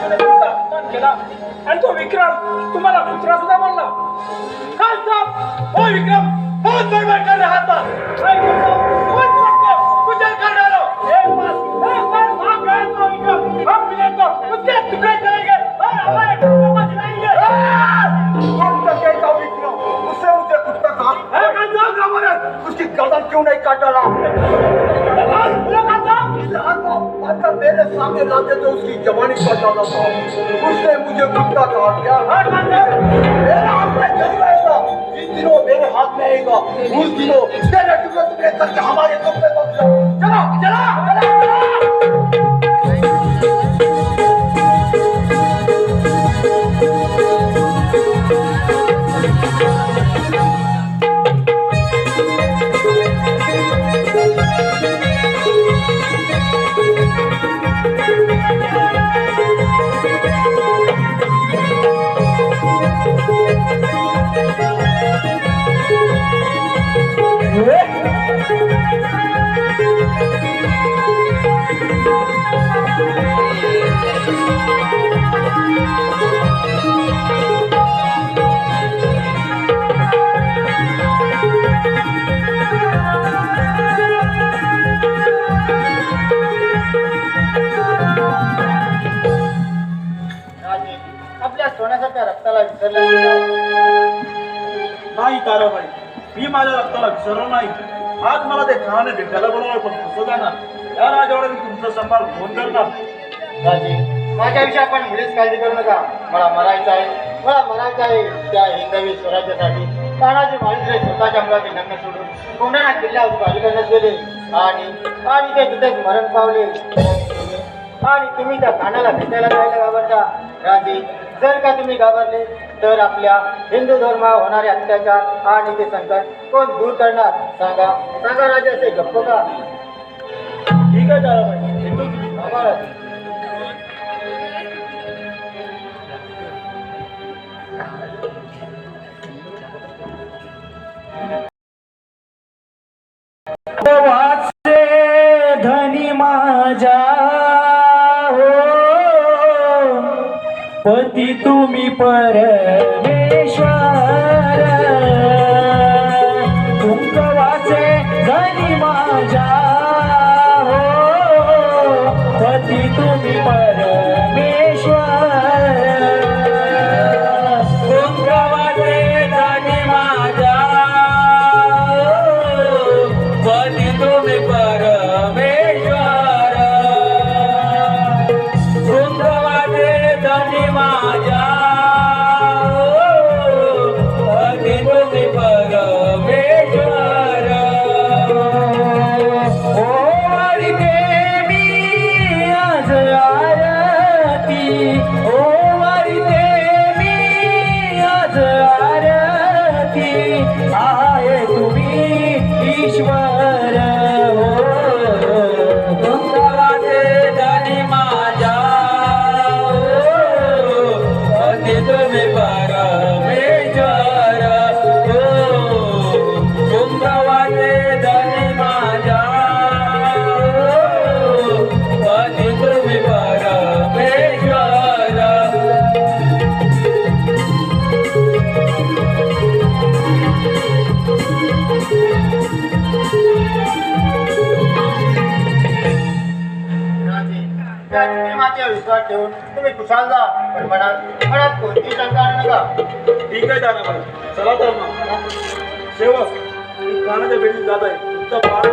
त्या तुमचा अपमान केला. आणि तो विक्रम तुम्हाला कुत्रा सुद्धा म्हणला काय साप? हो विक्रम. हो बडबड कर काय करतो? कोण सबको गुजर कर डालो एक बात एक बार भाग विक्रम. हम मिले तो. उसके करेंगे और हमारे टुकड़ों को दिलाएंगे कौन विक्रम? कुत्ता उसकी गर्दन क्यों नहीं काटा रहा मेरे सामने लाते तो उसकी जवानी पर डाला था उसने मुझे कुत्ता कहा क्या मेरे हाथ में जल रहेगा। जिस दिनों मेरे हाथ में आएगा उस दिनों तेरे टुकड़े टुकड़े करके हमारे कपड़े बदला चला चला चला। आपल्या सोन्यासारख्या रक्ताला विसरलं नाही. ताराबाई मी माझ्या रक्ताला विसरलो नाही. आज मला ते खाणे भेटायला बोलवलं पण कसं जाणार? या राजवाड्यात मी तुमचा सांभाळ फोन करणार? राजे माझ्याविषयी आपण मुळीच काळजी करू नका. मला मरायचं आहे. मला मरायचं आहे त्या हिंदवी स्वराज्यासाठी. तानाजी माळीचे स्वतःच्या मुलाचे लग्न सोडून कोंढाणा किल्ल्यावर करण्यात गेले आणि आणि ते तिथेच मरण पावले. आणि तुम्ही त्या कानाला भेटायला जायला घाबरता. राजे जर का तुम्ही घाबरले तर आपल्या हिंदू धर्मावर होणारे अत्याचार आणि ते संकट कोण दूर करणार? सांगा. सांगा राजा असे गप्प का? ठीक आहे ताराबाई पती तुम्ही परमेश्वर पण मनात मनात कोणती शंका आणू नका. ठीक आहे दादाबाई चला तर मग. सेवक मी कानाच्या भेटीत जात आहे. तुमचा पाठ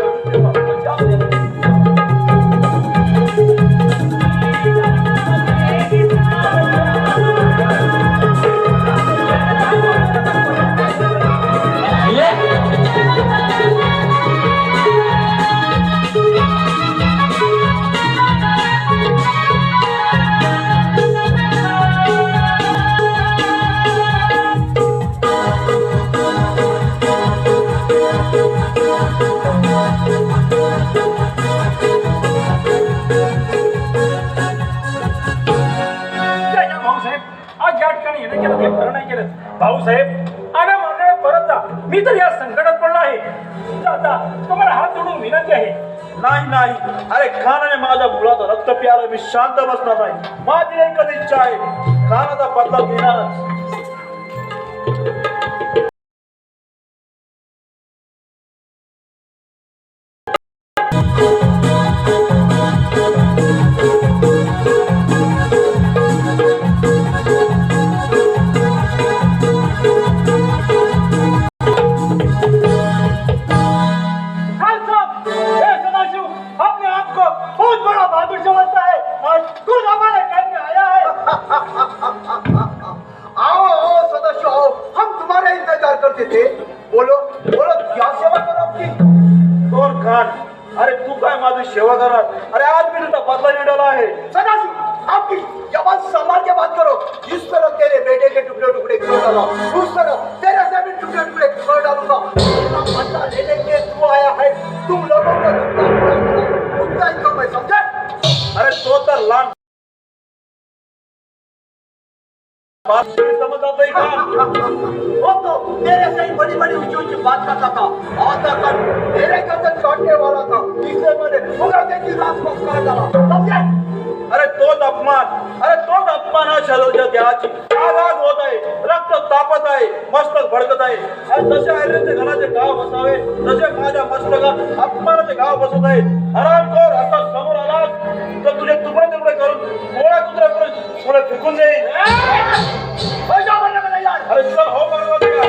भाऊसाहेब आम्ही मंडळात परत जा. मी तर या संकटात पडलो आहे. दादा तुम्हाला हात जोडून विनंती आहे. नाही नाही. अरे खानाने माझ्या मुलाचं रक्त प्यालं मी शांत बसणार नाही. माझी एकच इच्छा आहे. खानाचा बदला घेणारच. तेरे से भी टुकड़े टुकड़े कर डालूंगा तेरा बदला लेने के लिए तू आया है तुम लोगों को उतना ही कम है समझे अरे तो तो लान बात समझ आता ही खान वो तो तेरे से ही बड़ी बड़ी ऊंची ऊंची बात करता था आता कर मेरे गर्दन काटने वाला था इसलिए मैंने उगड़ने की रात को कर डाला समझे अरे तो अपमान. अरे तोच अपमान हा शरीराच्या देहाची आग आग होत आहे? रक्त तापत आहे मस्तक भडकत आहे. आणि तसे आयरनचे घराचे गाव बसावे तसे माझ्या मस्तकात अपमानाचे गाव बसत आहेत. हरामखोर असा समोर आलास तर तुझे तुकडे तुकडे करून गोळ्या कुत्र्या करून पुढे फेकून देईल अरे चल हो बरोबर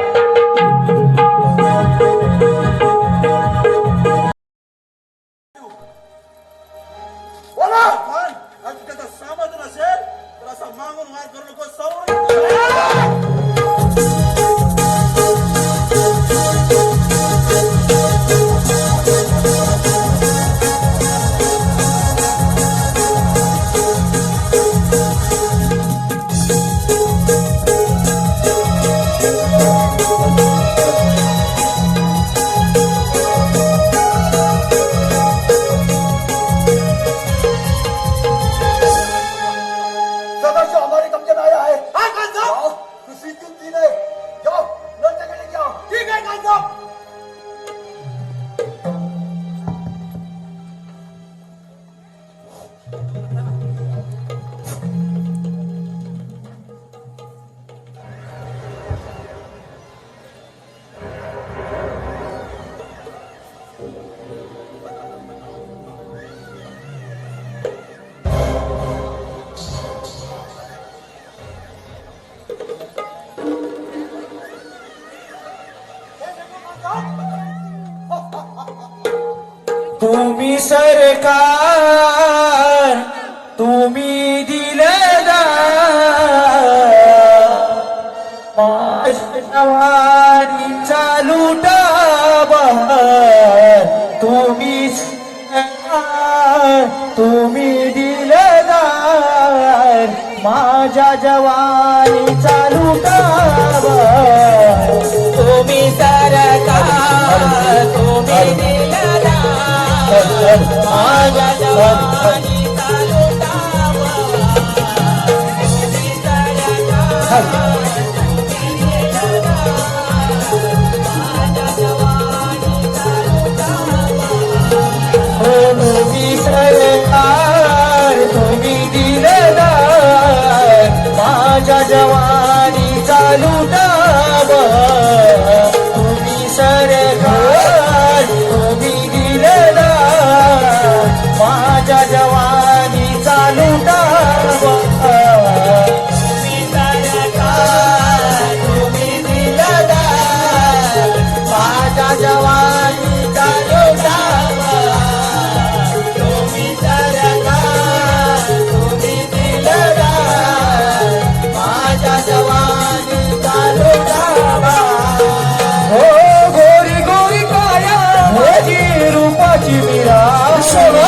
सरकार तुम्ही दिलदार माझी चालू बहार तुम्ही सरकार तुम्ही माझ्या जवानी चालू दिलदार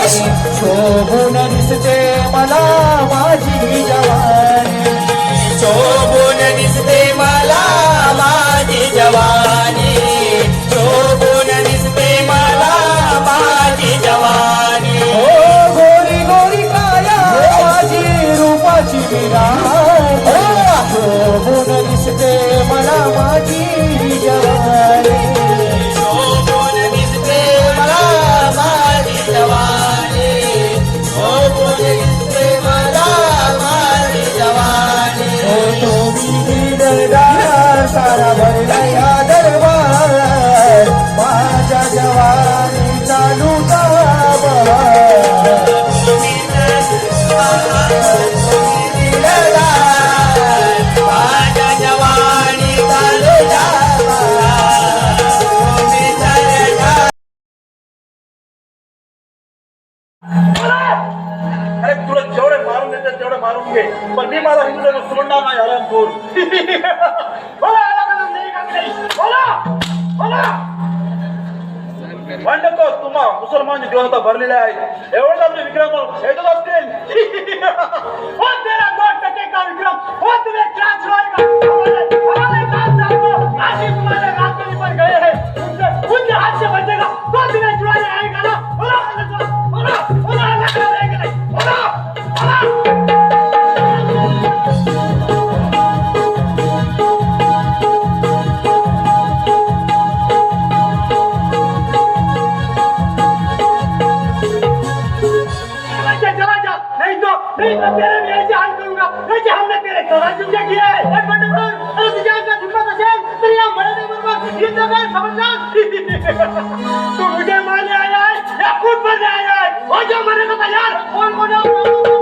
शोभून दिसते मला माझी घे पण मी माझा हिंदू सोडणार नाही हरामखोर बोला आला का नाही का नाही? बोला बोला नहीं तो तेरे हाल करूंगा हमने तेरे तराजू से किया है और बंदे बोल तुझे ऐसा हिम्मत असेल मरने कर समझना तू मुझे मारने आया है या खुद मरने आया है और जो मरने को तैयार कौन कौन है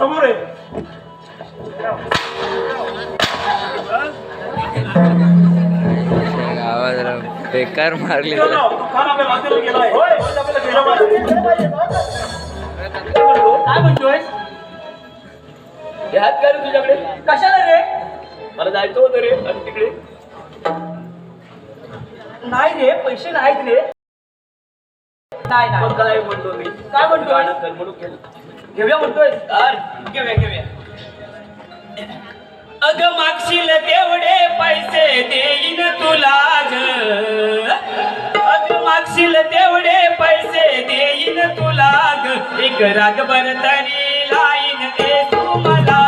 समोर आहे आवाज बेकार मारली. काय म्हणतोय? ह्यात काय रे तुझ्याकडे. कशाला रे? मला जायचं होतं रे आणि तिकडे. नाही रे पैसे नाहीत रे. नाही काय म्हणतो मी? काय कर म्हणून केलं घेऊया म्हणतोय. घेऊया घेऊया. अग मागशील तेवढे पैसे देईन तुला ग. अग मागशील तेवढे पैसे देईन तुला ग. एक राग तरी लाईन दे तू मला